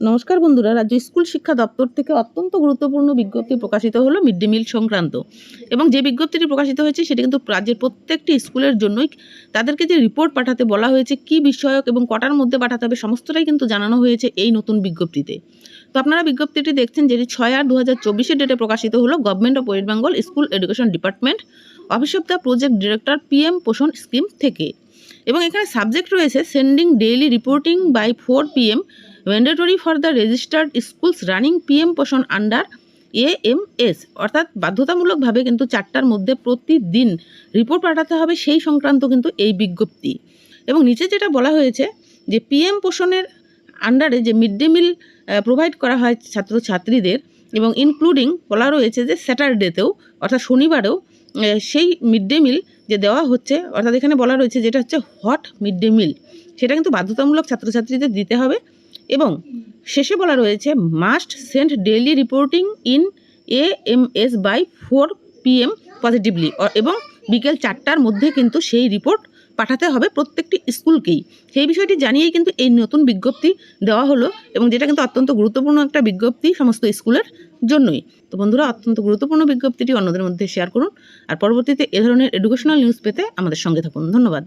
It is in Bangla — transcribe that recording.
নমস্কার বন্ধুরা, রাজ্য স্কুল শিক্ষা দপ্তর থেকে অত্যন্ত গুরুত্বপূর্ণ বিজ্ঞপ্তি প্রকাশিত হলো মিড ডে মিল সংক্রান্ত। এবং যে বিজ্ঞপ্তিটি প্রকাশিত হয়েছে, সেটি কিন্তু রাজ্যের প্রত্যেকটি স্কুলের জন্যই তাদেরকে যে রিপোর্ট পাঠাতে বলা হয়েছে, কি বিষয়ক এবং কটার মধ্যে পাঠাতে হবে, সমস্তটাই কিন্তু জানানো হয়েছে এই নতুন বিজ্ঞপ্তিতে। তো আপনারা বিজ্ঞপ্তিটি দেখছেন যেটি ছয় আট দু হাজার চব্বিশের ডেটে প্রকাশিত হলো government of West Bengal school education department office of the project director PM Poshan scheme থেকে। এবং এখানে সাবজেক্ট রয়েছে sending daily reporting by four PM mandatory for the registered schools running PM Poshan under A M S অর্থাৎ বাধ্যতামূলকভাবে কিন্তু চারটার মধ্যে প্রতিদিন রিপোর্ট পাঠাতে হবে সেই সংক্রান্ত কিন্তু এই বিজ্ঞপ্তি। এবং নিচে যেটা বলা হয়েছে যে পিএম পোষণের আন্ডারে যে মিড ডে মিল প্রোভাইড করা হয় ছাত্রছাত্রীদের এবং ইনক্লুডিং বলা রয়েছে যে স্যাটারডেতেও অর্থাৎ শনিবারেও সেই মিড ডে মিল যে দেওয়া হচ্ছে, অর্থাৎ এখানে বলা রয়েছে যেটা হচ্ছে হট মিড ডে মিল সেটা কিন্তু বাধ্যতামূলক ছাত্রছাত্রীদের দিতে হবে। এবং শেষে বলা রয়েছে must send daily reporting in A M S by four PM positively এবং বিকেল চারটার মধ্যে কিন্তু সেই রিপোর্ট পাঠাতে হবে প্রত্যেকটি স্কুলকেই। সেই বিষয়টি জানিয়েই কিন্তু এই নতুন বিজ্ঞপ্তি দেওয়া হলো এবং যেটা কিন্তু অত্যন্ত গুরুত্বপূর্ণ একটা বিজ্ঞপ্তি সমস্ত স্কুলের জন্যই। তো বন্ধুরা, অত্যন্ত গুরুত্বপূর্ণ বিজ্ঞপ্তিটি অন্যদের মধ্যে শেয়ার করুন। আর পরবর্তীতে এ ধরনের এডুকেশনাল নিউজ পেতে আমাদের সঙ্গে থাকুন। ধন্যবাদ।